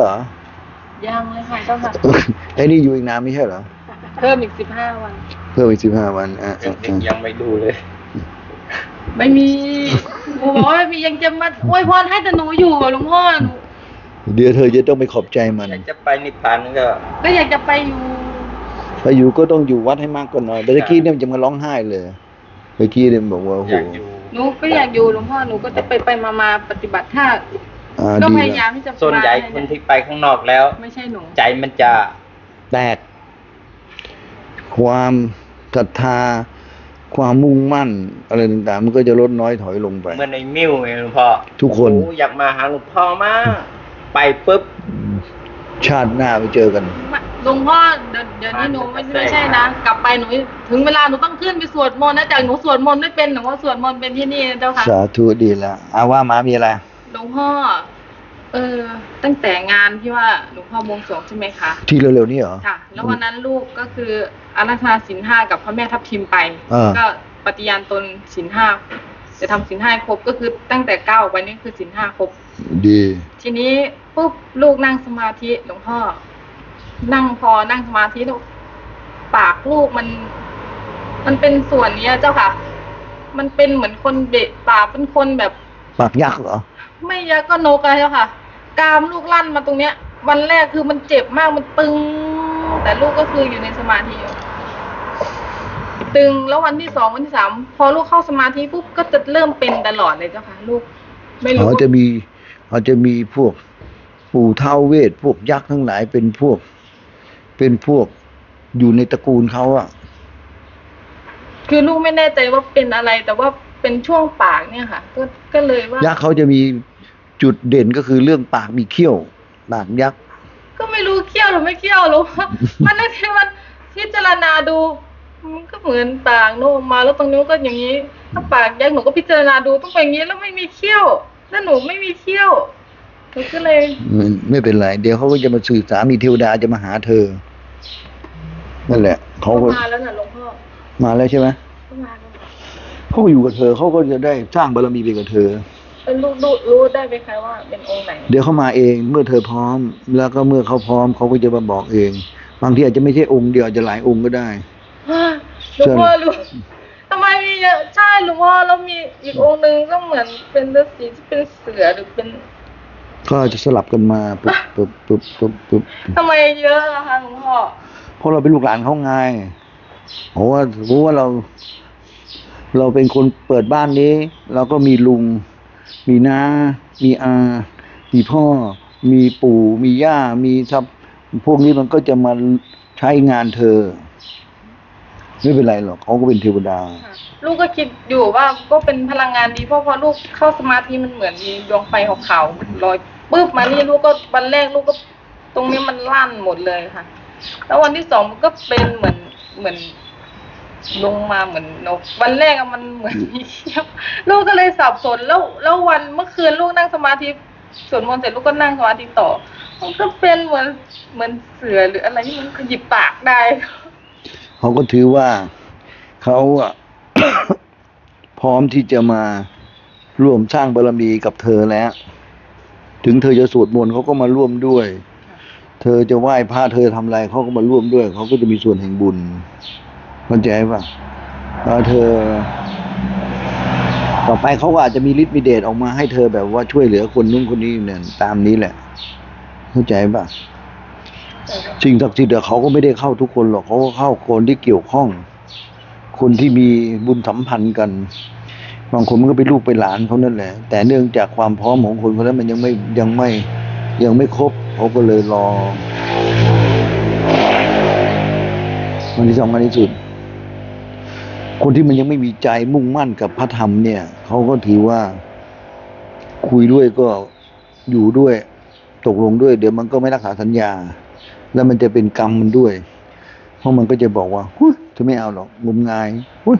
เหรอยังเลยค่ะเจ้าค่ะไอ้นี่อยู่อีกนานไม่ใช่เหรอ เพิ่มอีกสิบห้าวัน เพิ่มอีกสิบห้าวันอะยังอะอะยังไม่ดูเลย ไม่มีหนูบอกว่าไม่มียังจะมาอวยพรให้แต่หนูอยู่กับหลวงพ่อหนูเดี๋ยวเธอจะต้องไปขอบใจมันอยากจะไปนิพพานก็ ก็อยากจะไปอยู่ ไปอยู่ก็ต้องอยู่วัดให้มากกว่าหน่อยแต่ตะกี้เนี่ยมันจะมาร้องไห้เลยเมื่อกี้เนี่ยมันบอกว่าโอ้โหอยากอยู่ หนูก็อยากอยู่หลวงพ่อหนูก็จะไปไปมามาปฏิบัติถ้า อ่าก็ดีพยายาแล้วมที่จะส่วนใหญ่มาคนที่ไปข้างนอกแล้ว ไม่ใช่หนูใจมันจะแตก ความศรัทธา ความมุ่งมั่น อะไรต่างๆ มันก็จะลดน้อยถอยลงไป เหมื่อนในมิ้วไงหลวงพ่อทุกคน โอ้อยากมาหาหลวงพ่อมาก ไปปุ๊บ ชาติหน้าไปเจอกัน หลวงพ่อเดี๋ยวเดี๋ยวนี้หนูไม่ไม่ใช่นะกลับไปหนูถึงเวลาหนูต้องขึ้นไปสวดมนต์นะจากหนูสวดมนต์ไม่เป็นหนูว่าสวดมนต์เป็นที่นี่นะเจ้าค่ะ สาธุดีแล้วอาว่ามามีอะไร หลวงพ่อ เออ ตั้งแต่งานที่ว่าหลวงพ่อบวงสรวงใช่ไหมคะ ที่เร็วๆนี้เหรอ ค่ะ แล้ววันนั้นลูกก็คืออาราธนาสินห้ากับพระแม่ทับทิมไปเออก็ปฏิญาณตนสินห้าจะทำสินห้าให้ครบก็คือตั้งแต่เก้าวันนี้คือสินห้าครบ ดี ทีนี้ปุ๊บลูกนั่งสมาธิหลวงพ่อ นั่งพอนั่งสมาธิแล้วปากลูกมัน มันเป็นส่วนเนี้ยเจ้าค่ะ มันเป็นเหมือนคนเบะปากเป็นคนแบบ ปากยักษ์เหรอ ไม่ยักก็นกอะเจ้าค่ะกรามลูกลั่นมาตรงเนี้ย วันแรกคือมันเจ็บมากมันตึง แต่ลูกก็คืออยู่ในสมาธิอยู่ ตึงแล้ววันที่สองวันที่สามพอลูกเข้าสมาธิปุ๊บก็จะเริ่มเป็นตลอดเลยเจ้าค่ะ ลูก ไม่เขารู้จะมีเขาจะมีพวกปู่เท้าเวทพวกยักษ์ทั้งหลายเป็นพวก เป็นพวกอยู่ในตระกูลเขาอะคือลูกไม่แน่ใจว่าเป็นอะไรแต่ว่า เป็นช่วงปากเนี่ยค่ะ ก็ก็เลยว่ายักษ์เขาจะมีจุดเด่นก็คือเรื่องปากมีเขี้ยวปากยักษ์ก็ไม่รู้เคี้ยวหรือไม่เคี้ยวหรอกมันนั่นคือมันพิจารณาดูมันก็เหมือนปากโน้มมา แล้วตรงนู้นก็อย่างนี้ถ้าปากยักษ์หนูก็พิจารณาดูต้องเป็นอย่างนี้แล้วไม่มีเขี้ยวแล้วหนูไม่มีเขี้ยวหนูก็เลยไม่ไม่เป็นไรเดี๋ยวเขาก็จะมาสื่อสารมีเทวดาจะมาหาเธอนั่นแหละเขาก็มาแล้วน่ะหลวงพ่อมาแล้วใช่ไหมก็มาแล้วค่ะ เขาก็อยู่กับเธอเขาก็จะได้สร้างบารมีไปกับเธอเออรู้รู้รู้ได้ไหมคะว่าเป็นองค์ไหน เดี๋ยวเขามาเองเมื่อเธอพร้อม แล้วก็เมื่อเขาพร้อมเขาก็จะมาบอกเอง บางทีอาจจะไม่ใช่องค์เดียวอาจจะหลายองค์ก็ได้หลวงพ่อรู้ทำไมมีเยอะใช่หลวงพ่อแล้วมีอีกองค์หนึ่งก็เหมือนเป็นฤาษีที่เป็นเสือหรือเป็น ก็จะสลับกันมาปุ๊บปุ๊บปุ๊บปุ๊บปุ๊บทำไมเยอะอะคะหลวงพ่อเพราะเราเป็นลูกหลานเขาไงเพราะว่าเพราะว่าเรา เราเป็นคนเปิดบ้านนี้ เราก็มีลุง มีน้า มีอา มีพ่อ มีปู่ มีย่า มีทับพวกนี้มันก็จะมาใช้งานเธอ ไม่เป็นไรหรอกเขาก็เป็นเทวดา ลูกก็คิดอยู่ว่าก็เป็นพลังงานดีเพราะพอลูกเข้าสมาธิมันเหมือนมีดวงไฟขาวๆลอยปึ๊บมานี่ลูกก็วันแรกลูกก็ตรงนี้มันลั่นหมดเลยค่ะ แล้ววันที่สองมันก็เป็นเหมือนเหมือน ลงมาเหมือนนก วันแรกอะมันเหมือนมีเขี้ยวลูกก็เลยสับสนแล้วแล้ววันเมื่อคืนลูกนั่งสมาธิสวดมนต์เสร็จลูกก็นั่งสมาธิต่อ มันก็เป็นเหมือนเหมือนเสือหรืออะไรที่มันขยิบปากได้ เขาก็ถือว่าเขาอะพร้อมที่จะมาร่วมสร้างบารมีกับเธอแล้ว ถึงเธอจะสวดมนต์เขาก็มาร่วมด้วย เธอจะไหว้พระเธอทำอะไรเขาก็มาร่วมด้วย เขาก็จะมีส่วนแห่งบุญ เข้าใจป่ะแล้วเธอ ต่อไปเขาก็อาจจะมีฤทธิ์มีเดชออกมาให้เธอแบบว่าช่วยเหลือคนนู้นคนนี้เนี่ยตามนี้แหละ เข้าใจป่ะสิ่งศักดิ์สิทธิ์เขาก็ไม่ได้เข้าทุกคนหรอกเขาก็เข้าคนที่เกี่ยวข้อง คนที่มีบุญสัมพันธ์กันบางคนมันก็เป็นลูกเป็นหลานเขานั่นแหละ แต่เนื่องจากความพร้อมของคนคนนั้นมันยังไม่ยังไม่ยังไม่ครบเขาก็เลยรอมันที่สำคัญที่สุด คนที่มันยังไม่มีใจมุ่งมั่นกับพระธรรมเนี่ยเขาก็ถือว่าคุยด้วยก็อยู่ด้วย ตกลงด้วย เดี๋ยวมันก็ไม่รักษาสัญญา แล้วมันจะเป็นกรรมมันด้วย เพราะมันก็จะบอกว่าหุ้ยจะไม่เอาหรอกงมงายหุ้ย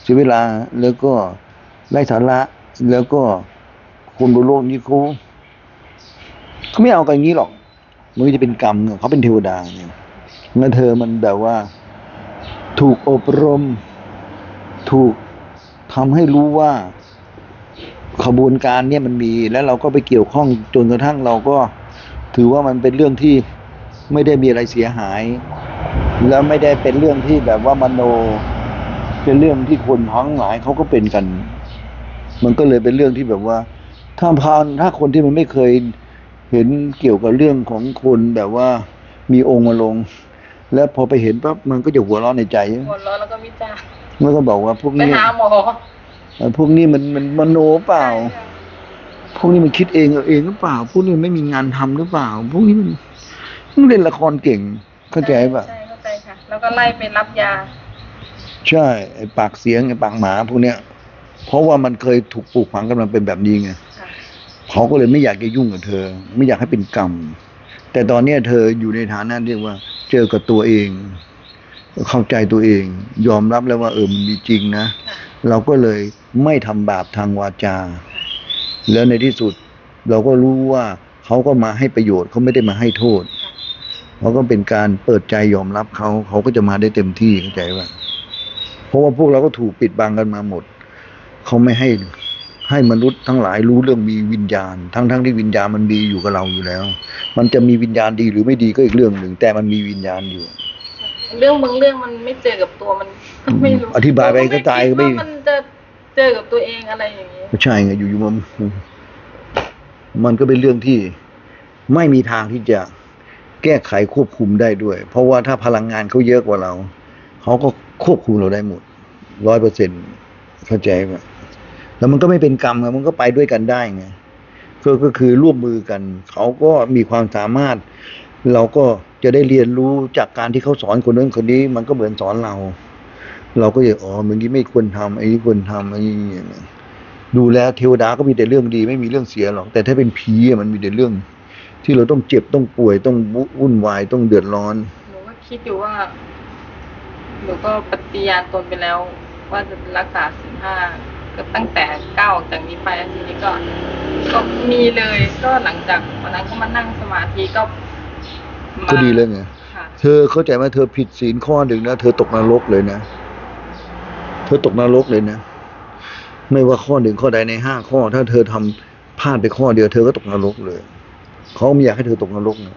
เสียเวลาแล้วก็ไร้สาระแล้วก็คนบนโลกนี้เขาเขาไม่เอากันอย่างนี้หรอก มันจะเป็นกรรมเขาเป็นเทวดาเนี่ยงั้นเธอมันแบบว่า ถูกอบรม ถูกทำให้รู้ว่าขบวนการเนี่ยมันมีแล้วเราก็ไปเกี่ยวข้องจนกระทั่งเราก็ถือว่ามันเป็นเรื่องที่ไม่ได้มีอะไรเสียหาย แล้วไม่ได้เป็นเรื่องที่แบบว่ามโน เป็นเรื่องที่คนทั้งหลายเขาก็เป็นกัน มันก็เลยเป็นเรื่องที่แบบว่า ถ้าพานถ้าคนที่มันไม่เคยเห็นเกี่ยวกับเรื่องของคนแบบว่ามีองค์มาลง แล้วพอไปเห็นปั๊บมันก็จะหัวเร้อนในใจหัวเราะแล้วก็วิจาร มันก็บอกว่าพวกไปนี้หาหมอเอ่อพวกนี้มันมันมโนเปล่า พวกนี้มันคิดเองเอาเองหรือเปล่า พวกนี้มันไม่มีงานทำหรือเปล่า พวกนี้มันมันเล่นละครเก่ง เข้าใจป่ะใช่เข้าใจค่ะ แล้วก็ไล่ไปรับยา ใช่ไอ้ปากเสียงไอ้ปากหมาพวกเนี้ย เพราะว่ามันเคยถูกปลูกฝังกันมาเป็นแบบนี้ไง ค่ะ เขาก็เลยไม่อยากจะยุ่งกับเธอ ไม่อยากให้เป็นกรรม แต่ตอนเนี้ยเธออยู่ในฐานะเรียกว่า เจอกับตัวเอง เข้าใจตัวเอง ยอมรับแล้วว่าเออมันมีจริงนะ เราก็เลยไม่ทำบาปทางวาจา แล้วในที่สุดเราก็รู้ว่าเขาก็มาให้ประโยชน์เขาไม่ได้มาให้โทษเขาก็เป็นการเปิดใจยอมรับเขาเขาก็จะมาได้เต็มที่เข้าใจว่าเพราะว่าพวกเราก็ถูกปิดบังกันมาหมดเขาไม่ให้ให้มนุษย์ทั้งหลายรู้เรื่องมีวิญญาณ ทั้งทั้งที่วิญญาณมันมีอยู่กับเราอยู่แล้ว มันจะมีวิญญาณดีหรือไม่ดีก็อีกเรื่องหนึ่ง แต่มันมีวิญญาณอยู่ เรื่องบางเรื่องมันไม่เจอกับตัวมันก็ไม่รู้อธิบายไปก็ตายก็ไม่คิดว่ามันจะเจอกับตัวเองอะไรอย่างนี้ก็ใช่ไงอยู่ๆมันมันก็เป็นเรื่องที่ไม่มีทางที่จะแก้ไขควบคุมได้ด้วย เพราะว่าถ้าพลังงานเขาเยอะกว่าเราเขาก็ควบคุมเราได้หมดร้อยเปอร์เซ็นเข้าใจไหมแล้วมันก็ไม่เป็นกรรมไงมันก็ไปด้วยกันได้ไงก็ก็คือร่วมมือกัน เขาก็มีความสามารถ เราก็จะได้เรียนรู้จากการที่เขาสอนคนนั้นคนนี้ มันก็เหมือนสอนเรา เราก็จะอ๋อเมื่อกี้ไม่ควรทำไอ้นี้ควรทำไอ้นี้อย่างเงี้ยดูแลเทวดาก็มีแต่เรื่องดี ไม่มีเรื่องเสียหรอก แต่ถ้าเป็นผีอะมันมีแต่เรื่อง ที่เราต้องเจ็บต้องป่วยต้องวุ่นวายต้องเดือดร้อนหนูก็คิดอยู่ว่าหนูก็ปฏิญาณตนไปแล้ว ว่าจะรักษาศีลห้าก็ตั้งแต่ก้าวออกจากนี้ไปแล้วทีนี้ก็ก็มีเลยก็หลังจากวันนั้นก็มานั่งสมาธิก็มา ก็ดีแล้วไงค่ะเธอเข้าใจไหมเธอผิดศีลข้อหนึ่งนะเธอตกนรกเลยนะ เธอตกนรกเลยนะ ไม่ว่าข้อหนึ่งข้อใดในห้าข้อ ถ้าเธอทำพลาดไปข้อเดียว เธอก็ตกนรกเลยเขาไม่อยากให้เธอตกนรกนะ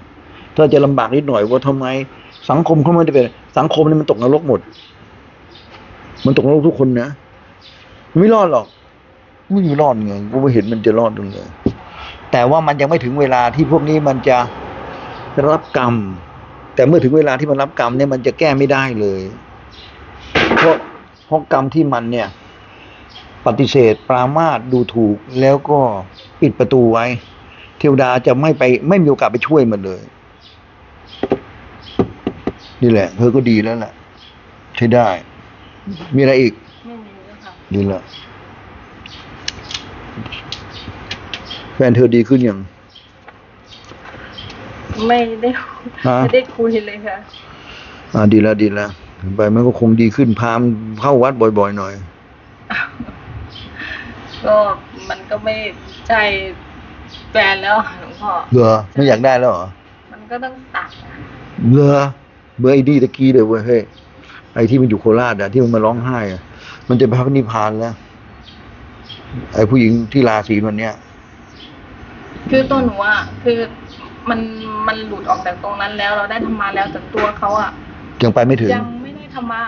ถ้าจะลำบากนิดหน่อยว่าทำไม สังคมเขาไม่ได้เป็น สังคมนี่มันตกนรกหมด มันตกนรกทุกคนนะไม่รอดหรอกไม่มีรอดไงกูไม่เห็นมันจะรอดตรงเลยแต่ว่ามันยังไม่ถึงเวลาที่พวกนี้มันจะ รับกรรม แต่เมื่อถึงเวลาที่มันรับกรรมเนี่ยมันจะแก้ไม่ได้เลย เพราะเพราะกรรมที่มันเนี่ย ปฏิเสธปรามาสดูถูกแล้วก็ปิดประตูไว้ เทวดาจะไม่ไปไม่มีโอกาสไปช่วยมันเลย นี่แหละเธอก็ดีแล้วแหละใช้ได้ มีอะไรอีกไม่มีแล้วค่ะดีแล้วแฟนเธอดีขึ้นยัง ไม่ได้ฮะ ไม่ได้คุยเลยค่ะ อ่าดีแล้วดีแล้วไปมันก็คงดีขึ้นพามนเข้าวัดบ่อยๆหน่อย ก็มันก็ไม่ใช่แฟนแล้วค่ะหลวงพ่อ เหรอไม่อยากได้แล้วเหรอมันก็ต้องตัดอะเหรอเบอร์ไอ้ดีตะกี้เลยเว้ยเฮ้ยไอ้ที่มันอยู่โคราชอะที่มันมาร้องไห้อะมันจะไปพระนิพพานแล้วไอ้ผู้หญิงที่ลาศีลวันเนี้ยคือตัวหนูอะคือ มันมันหลุดออกจากตรงนั้นแล้ว เราได้ธรรมาแล้วแต่ตัวเขาอะยังไปไม่ถึง ยังไม่ได้ธรรมะ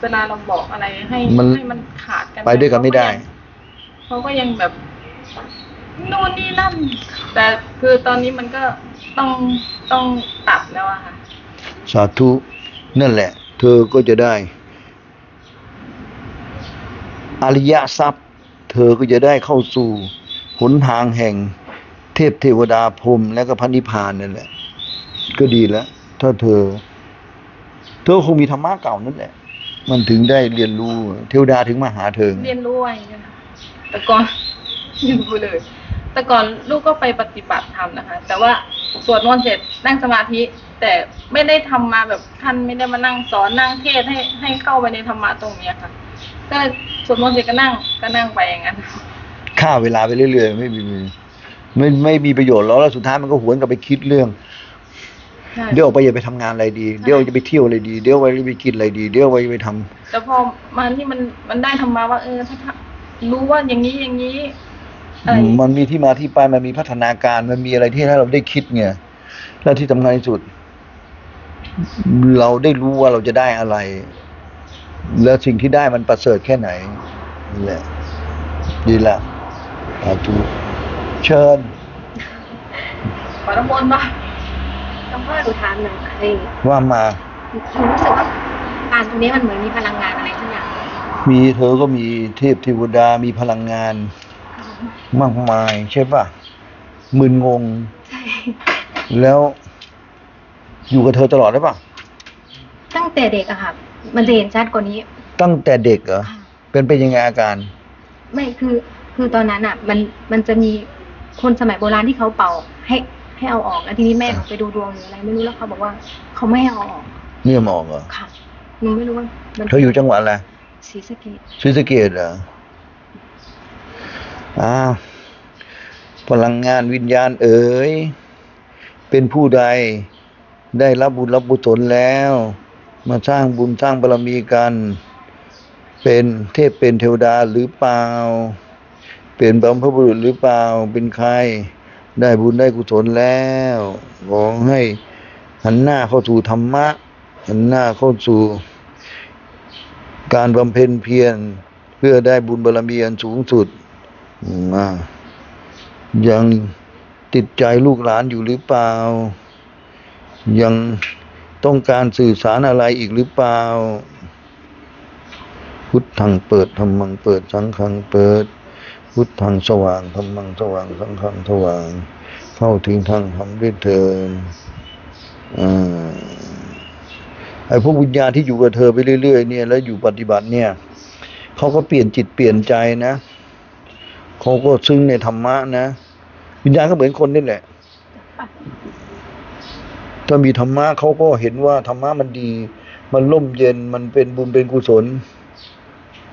เวลาเราบอกอะไรให้มันให้มันขาดกันไปด้วยกันไม่ได้เขาก็ยังแบบนู่นนี่นั่น แต่คือตอนนี้มันก็ต้องต้องตัดแล้วอะค่ะ สาธุนั่นแหละ เธอก็จะได้ อริยทรัพย์ เธอก็จะได้เข้าสู่หนทางแห่งเทพเทวดาพรหมและก็พระนิพพานนั่นแหละ ก็ดีแล้ว ถ้าเธอ เธอคงมีธรรมะเก่านั่นแหละ มันถึงได้เรียนรู้ เทวดาถึงมาหาเธอไงเรียนรู้ไว้นะคะแต่ก่อนไม่รู้เลย แต่ก่อนลูกก็ไปปฏิบัติธรรมนะคะ แต่ว่าสวดมนต์เสร็จนั่งสมาธิ แต่ไม่ได้ทำมาแบบท่านไม่ได้มานั่งสอนนั่งเทศน์ให้ให้เข้าไปในธรรมะตรงเนี้ยค่ะก็เลยสวดมนต์เสร็จก็นั่งก็นั่งไปอย่างนั้นฆ่าเวลาไปเรื่อยๆไม่มี ไม่ไม่มีประโยชน์หรอกแล้วสุดท้ายมันก็หวนกลับไปคิดเรื่องใช่เดี๋ยวออกไปอย่าไปทำงานอะไรดี เดี๋ยวจะไปเที่ยวอะไรดี เดี๋ยวไว้ไปกินอะไรดี เดี๋ยวไว้ไปทำ แต่พอมาที่มันมันได้ธรรมะว่า เออถ้าถ้ารู้ว่าอย่างนี้อย่างนี้อะไรอย่างงี้ มันมีที่มาที่ไปมันมีพัฒนาการมันมีอะไรที่ให้เราได้คิดไงและที่สำคัญที่สุด เราได้รู้ว่าเราจะได้อะไร แล้วสิ่งที่ได้มันประเสริฐแค่ไหนนี่แหละดีละสาธุ เชิญ ขอน้ำมนต์มาหลวงพ่อหนูถามหน่อยไอ้ว่ามา หนูรู้สึกว่าการตรงนี้มันเหมือนมีพลังงานอะไรทุกอย่างมีเธอก็มีเทพเทวดามีพลังงาน มากมายใช่ปะมึนงง ใช่ แล้วอยู่กับเธอตลอดได้ปะตั้งแต่เด็กอะค่ะ มันจะเห็นชัดกว่านี้ ตั้งแต่เด็กเหรอค่ะเป็นเป็นยังไงอาการ ไม่คือคือตอนนั้นอะมันมันจะมี คนสมัยโบราณที่เขาเป่าให้ให้เอาออกแล้วทีนี้แม่หนูไปดูดวงหรืออะไรไม่รู้แล้วเขาบอกว่าเขาไม่ให้เอาออกเนี่ยมองเหรอค่ะหนูไม่รู้ว่ามันเธออยู่จังหวัดอะไรศรีสะเกษศรีสะเกดเหรออ้าวพลังงานวิญญาณเอ๋ยเป็นผู้ใดได้รับบุญรับบุญผลแล้ว มาสร้างบุญสร้างบารมีกัน เป็นเทพเป็นเทวดาหรือเปล่า เป็นบัมพบุรุษหรือเปล่าเป็นใคร ได้บุญได้กุศลแล้วขอให้หันหน้าเข้าสู่ธรรมะ หันหน้าเข้าสู่ การบำเพ็ญเพียรเพื่อได้บุญบารมีอันสูงสุดมายังติดใจลูกหลานอยู่หรือเปล่า ยังต้องการสื่อสารอะไรอีกหรือเปล่า พุทธังเปิดธรรมังเปิดสังฆังเปิด พุทธังสว่างธรรมังสว่างสังฆังสว่าง เข้าถึงทางธรรมด้วยเถิดอ่าไอ้พวกวิญญาณที่อยู่กับเธอไปเรื่อย ๆ เนี่ย แล้วอยู่ปฏิบัติเนี่ยเขาก็เปลี่ยนจิตเปลี่ยนใจนะเขาก็ซึ้งในธรรมะนะวิญญาณก็เหมือนคนนี่แหละถ้ามีธรรมะเขาก็เห็นว่าธรรมะมันดี มันร่มเย็นมันเป็นบุญเป็นกุศล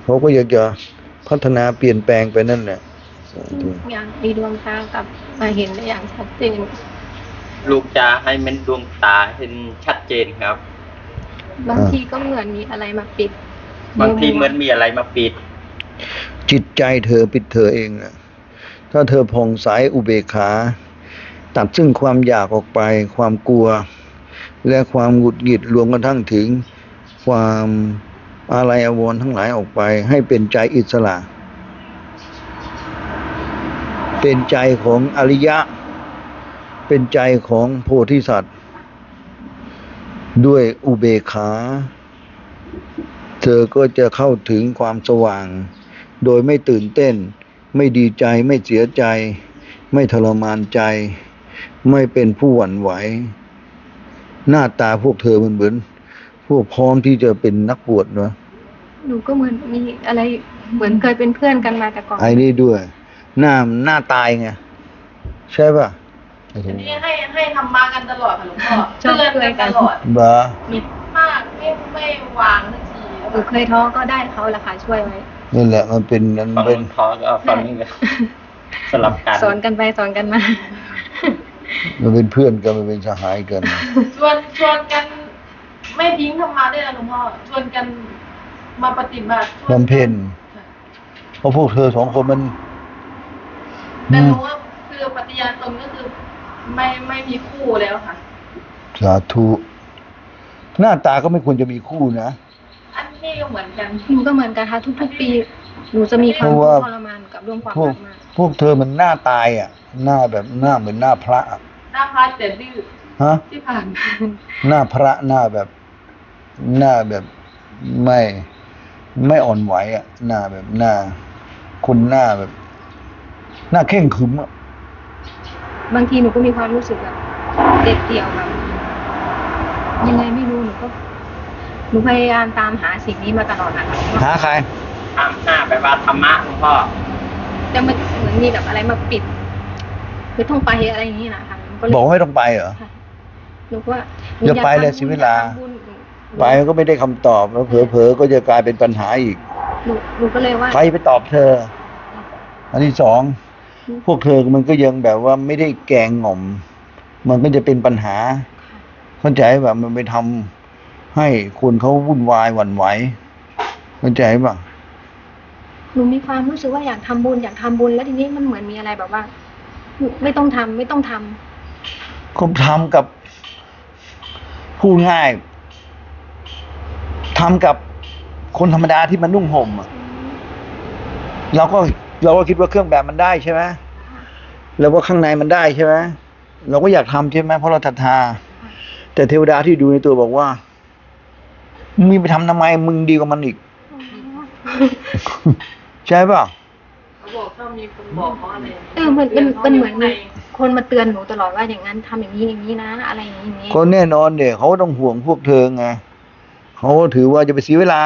เขาก็อยากจะ พัฒนาเปลี่ยนแปลงไปนั่นแหละสาธุอย่างมีดวงตากลับมาเห็นได้อย่างชัดเจนลูกจะให้มันดวงตาเห็นชัดเจนครับ บางทีก็เหมือนมีอะไรมาปิด บางทีเหมือนมีอะไรมาปิด จิตใจเธอปิดเธอเองอะถ้าเธอผ่องใสอุเบกขา ตัดซึ่งความอยากออกไป ความกลัว และความหงุดหงิดรวมกันทั้งถึงความ อะไรอวรทั้งหลายออกไป ให้เป็นใจอิสระ เป็นใจของอริยะ เป็นใจของโพธิสัตว์ ด้วยอุเบกขา เธอก็จะเข้าถึงความสว่าง โดยไม่ตื่นเต้น ไม่ดีใจไม่เสียใจ ไม่ทรมานใจ ไม่เป็นผู้หวั่นไหว หน้าตาพวกเธอมันเหมือน พวกพร้อมที่จะเป็นนักบวชเนาะหนูก็เหมือนมีอะไรเหมือนเคยเป็นเพื่อนกันมาแต่ก่อนไอ้นี่ด้วย หน้าหน้าตายไงใช่ป่ะอันนี้ให้ให้ทำมากันตลอดค่ะหลวงพ่อชอบเตือนช่วยกันกัตนลอดบ้ามีมากไม่ไม่วางสักทีหนูเคยท้อก็ได้เขาละค่ะช่วยไว้นั่นแหละมันเป็นมันฝั่งเป็นพอก็เอาฝั่งนี้เลยสลับกันสอนกันไปสอนกันมา มันเป็นเพื่อนกันมันเป็นสหายกันชวนชวนกัน ไม่ทิ้งธรรมะด้วยนะหลวงพ่อชวนกันมาปฏิบัติชวนกันบำเพ็ญค่ะเพราะพวกเธอสองคนมัน แต่รู้ว่าคือปฏิญาณตนก็คือ ไม่ไม่มีคู่แล้วค่ะ สาธุ หน้าตาก็ไม่ควรจะมีคู่นะ อันนี้ก็เหมือนกัน หนูก็เหมือนกันค่ะทุกๆปี หนูจะมีความเพราะทุกว่าข์ทรมานกับเรื่องความพวกรักมาก พวกเธอมันหน้าตายอะ หน้าแบบหน้าเหมือนหน้าพระอะหน้าพาดแต่ดื้อฮะที่ผ่านมา หน้าพระหน้าแบบ หน้าแบบไม่ไม่อ่อนไหวอะ หน้าแบบหน้า คนหน้าแบบ หน้าเข่งขรึมอะบางทีหนูก็มีความรู้สึกแบบเด็ดเดี่ยวแบบยังไงไม่รู้หนูก็หนูพยายามตามหาสิ่งนี้มาตลอดนะคะหาใครถามห้าไปว่าธรรมะหลวงพ่อแต่มันเหมือนมีแบบอะไรมาปิดคือต้องไปอะไรอย่างนี้นะคะหนูก็เลยบอกว่าไม่ต้องไปเหรอ ค่ะหนูก็ว่าอย่าไปเลยทำบุญเสียเวลาอยกทำบุญ ไปมันก็ไม่ได้คำตอบแล้วเผลอๆก็จะกลายเป็นปัญหาอีกหนูหนูก็เลยว่าใครไปตอบเธอ อันที่สองพวกเธอมันก็ยังแบบว่าไม่ได้แกงหง่อม มันก็จะเป็นปัญหา เข้าใจแบบมันไปทำให้คนเขาวุ่นวายหวั่นไหวเข้าใจป่ะหนูมีความรู้สึกว่าอยากทำบุญอยากทำบุญแล้วทีนี้มันเหมือนมีอะไรแบบว่า ไม่ต้องทำไม่ต้องทำก็ทำกับพูดง่าย ทำกับคนธรรมดาที่มันนุ่งห่มอะเราก็เราก็คิดว่าเครื่องแบบมันได้ใช่ไหมแล้วว่าข้างในมันได้ใช่ไหมเราก็อยากทำใช่ไหมเพราะเราศรัทธา แต่เทวดาที่ดูในตัวบอกว่ามึงไปทำทำไมมึงดีกว่ามันอีก ใช่ป่ะเขาบอกถ้ามีคนบอกเขาอะไรเออมันมันมันเหมือนมีคนมาเตือนหนูตลอดว่าอย่างนั้นทำอย่างนี้อย่างนี้นะ อะไรอย่างนี้อย่างนี้ก็แน่นอนเด็กเขาก็ต้องห่วงพวกเธอไง เขาก็ถือว่าจะไปเสียเวลา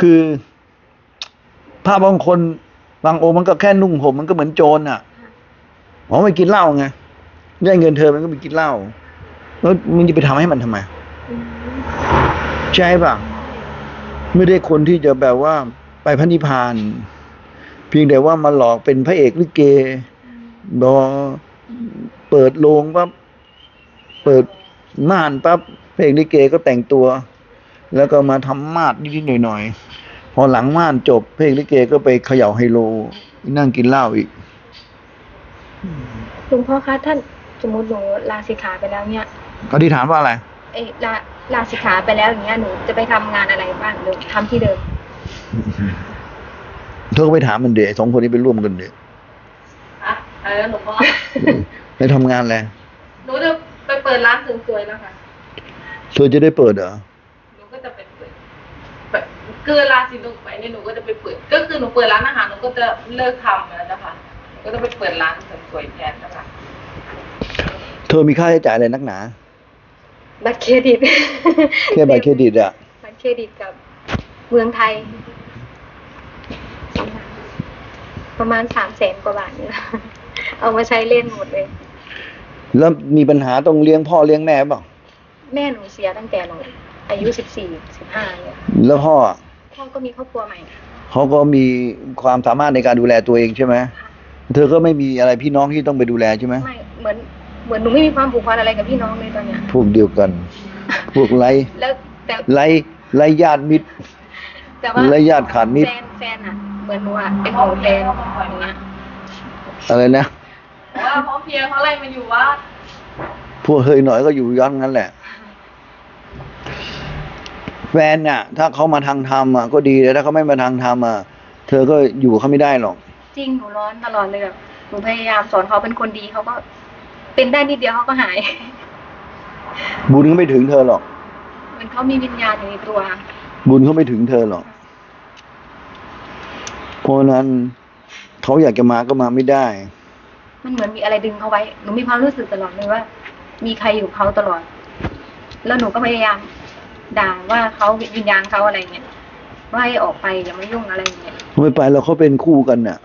คือภาพบางคนบางโอมันก็แค่นุ่งห่มมันก็เหมือนโจรอะอ๋อไปกินเหล้าไงได้เงินเธอมันก็ไปกินเหล้าแล้วมึงจะไปทำให้มันทำไมใช่ปะไม่ได้คนที่จะแบบว่าไปพระนิพพาน เพียงแต่ว่ามาหลอกเป็นพระเอกลิเกบอเปิดโรงปั๊บเปิดม่านปั๊บพระเอกลิเกก็แต่งตัว แล้วก็มาทำมาดนิดๆหน่อยๆ พอหลังม่านจบพระเอกลิเกก็ไปเขย่าไฮโล นั่งกินเหล้าอีกหลวงพ่อคะท่านสมมติหนูลาสิกขาไปแล้วเนี่ยอธิษฐานว่าอะไรเอ้ยลาลาสิกขาไปแล้วอย่างเงี้ยหนูจะไปทำงานอะไรบ้างหรือทำที่เดิม เธอก็ไปถามมันเดี๋ยวสองคนนี้ไปร่วมกันเดี๋ยวอะอะไรนะหนูก็ไปทำงานอะไรหนูจะไปเปิดร้านเสริมสวยแล้วค่ะ เธอจะได้เปิดเหรอ หนูก็จะไปเปิดแบบ คือเวลาสิหนูไปเนี่ยหนูก็จะไปเปิด ก็คือหนูเปิดร้านอาหารหนูก็จะเลิกทำแล้วนะคะหนูก็จะไปเปิดร้านเสริมสวยแทนนะคะเธอมีค่าใช้จ่ายอะไรนักหนา บัตรเครดิตแค่บัตรเครดิตอะบัตรเครดิตกับเมืองไทย ประมาณสามแสนกว่าบาทเนี่ยเอามาใช้เล่นหมดเลย แล้วมีปัญหาต้องเลี้ยงพ่อเลี้ยงแม่เปล่าแม่หนูเสียตั้งแต่หนูอายุสิบสี่สิบห้าเนี่ยแล้วพ่ออะ พ่อก็มีครอบครัวใหม่เขาก็มีความสามารถในการดูแลตัวเองใช่ไหมเธอก็ไม่มีอะไรพี่น้องที่ต้องไปดูแลใช่ไหมไม่เหมือนเหมือนหนูไม่มีความผูกพันอะไรกับพี่น้องเลยตอนเนี้ยพวกเดียวกัน พวกไรแล้วแต่ไรไรญาติมิตร แต่ว่าและญาติขาดมิตรแฟนแฟนอะเหมือนหนูอะเป็นของแฟนอย่างเงี้ยอะไรนะเพราะว่าพ่อเพียเขาไล่มาอยู่ว่าพวกเฮยหน่อยก็อยู่ย้อนงั้นแหละ แฟนน่ะ ถ้าเขามาทางธรรมอะก็ดีแต่ถ้าเขาไม่มาทางธรรมอะเธอก็อยู่กับเขาไม่ได้หรอก จริงหนูร้อนตลอดเลยแบบหนูพยายามสอนเขาเป็นคนดีเขาก็เป็นได้นิดเดียวเขาก็หาย บุญก็ไม่ถึงเธอหรอกเหมันเขามีวิญญาณอยู่ในตัว บุญเขาไม่ถึงเธอหรอกเพราะฉะนั้นเขาอยากจะมาก็มาไม่ได้ มันเหมือนมีอะไรดึงเขาไว้ หนูมีความรู้สึกตลอดเลยว่า มีใครอยู่กับเขาตลอด แล้วหนูก็พยายาม ด่าว่าเขาวิญญาณเขาอะไรเงี้ยว่าให้ออกไปอย่ามายุ่งอะไรอย่างเงี้ยไม่ไปแล้วเขาเป็นคู่กันน่ะ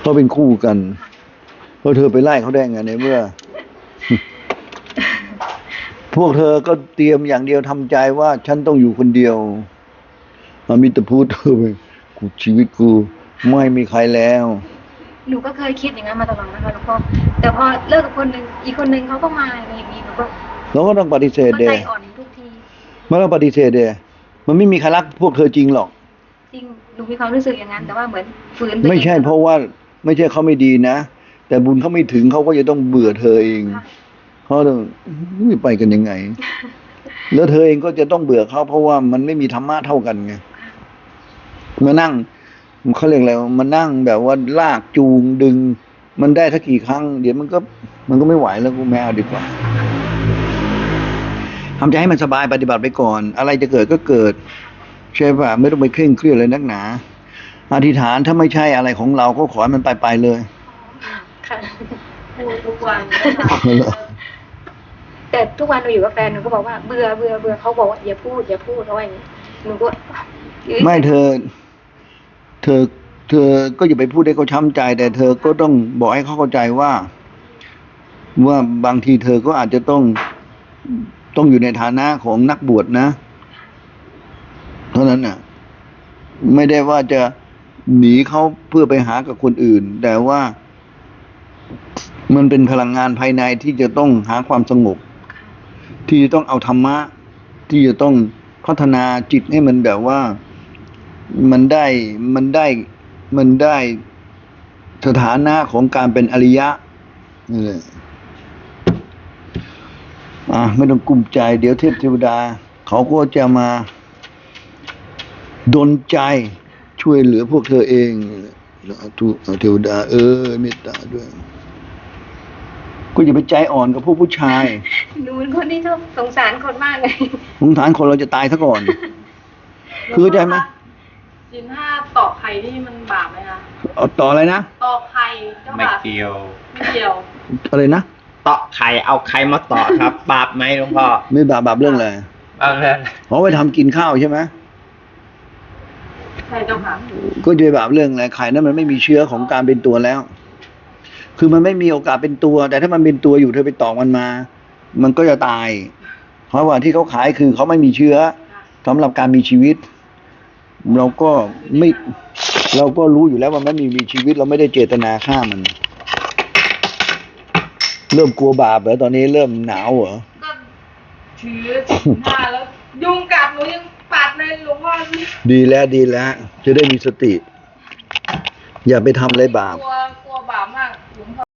เขาเป็นคู่กันเพราะเธอไปไล่เขาได้ไงในเมื่อ พวกเธอก็เตรียมอย่างเดียวทำใจว่า ฉันต้องอยู่คนเดียวอามิตรพูดเธอไปกูชีวิตกูไม่มีใครแล้วหนูก็เคยคิดอย่างนั้นมาตลอดนะคะหลวงพ่อแต่พอเลิกกับคนหนึ่งอีกคนหนึ่งเขาก็มาอะไรอย่างนี้หนูก็ เราก็ต้องปฏิเสธก็เดใจยอ่อนทุกทีไม่ต้องปฏิเสธเดยมันไม่มีใครรักพวกเธอจริงหรอก จริงหนูมีความรู้สึกอย่างนั้น แต่ว่าเหมือนฝืนตัวองไม่ใช่เพราะว่าไม่ใช่เขาไม่ดีนะ แต่บุญเขาไม่ถึงเขาก็จะต้องเบื่อเธอเองค่ะเขาต้องอุ๊ยไปกันยังไง แล้วเธอเองก็จะต้องเบื่อเขาเพราะว่ามันไม่มีธรรมะเท่ากันไงมานั่งเขาเรียกอะไรวะมานั่งแบบว่าลากจูงดึง มันได้สักกี่ครั้ง เดี๋ยวมันก็มันก็ไม่ไหวแล้วกูแม่เอาดีกว่า ทำใจให้มันสบายปฏิบัติไปก่อน อะไรจะเกิดก็เกิด ใช่ป่ะไม่ต้องไปเคร่งเครียดเลยนักหนา อธิษฐานถ้าไม่ใช่อะไรของเราก็ขอให้มันไปไปๆเลยค่ะพูดทุกวันนะคะแต่ทุกวันหนูอยู่กับแฟนหนูก็บอกว่าเบื่อเบื่อเบื่อเขาบอกว่าอย่าพูดอย่าพูดเขาว่าอย่างนี้หนูก็ไม่เธอ เธอ เธอก็อย่าไปพูดให้เขาช้ำใจ แต่เธอก็ต้องบอกให้เขาเข้าใจว่า ว่าบางทีเธอก็อาจจะต้อง ต้องอยู่ในฐานะของนักบวชนะเพรานั้นน่ะ ไม่ได้ว่าจะหนีเขาเพื่อไปหากับคนอื่น แต่ว่ามันเป็นพลังงานภายในที่จะต้องหาความสงบ ที่จะต้องเอาธรรมะ ที่จะต้องพัฒนาจิตให้มันแบบว่ามันได้มันได้มันได้สถานะของการเป็นอริยะนี่แหละ อะไม่ต้องกลุ้มใจ เดี๋ยวเทพเทวดา เขาก็จะมาดลใจช่วยเหลือพวกเธอเองสาธุเทวดา เออเมตตาด้วยก็อย่าไปใจอ่อนกับพวกผู้ชายหนูเป็นคนที่ชอบสงสารคนมากเลยสงสารคนเราจะตายซะก่อน คือเข้าใจไหมสินห้าตอกไข่นี่มันบาปไหมคะเอาต่ออะไรนะตอกไข่เจ้าไม่บาปเกี่ยวไม่เกี่ยวอะไรนะ เตาะไข่เอาไข่มาเตาะครับ บาปไหมหลวงพ่อไม่บาปบาปเรื่องอะไรบาปเลยเพราะไปทำกินข้าวใช่ไหมใช่เจ้าค่ะก็จะไปบาปเรื่องอะไรไข่นั้นมันไม่มีเชื้อของการเป็นตัวแล้ว คือมันไม่มีโอกาสเป็นตัว แต่ถ้ามันเป็นตัวอยู่เธอไปตอกมันมา มันก็จะตาย เพราะว่าที่เขาขายคือเขาไม่มีเชื้อสำหรับการมีชีวิต เราก็ไม่เราก็รู้อยู่แล้วว่ามันไม่มีชีวิต เราไม่ได้เจตนาฆ่ามัน เริ่มกลัวบาปเหรอตอนนี้เริ่มหนาวเหรอก็ถือสินห้าแล้ว ยุงกัดหนูยังปัดเลยหลวงพ่อนี่ดีแล้วดีแล้ว จะได้มีสติ อย่าไปทำอะไรบาปกลัว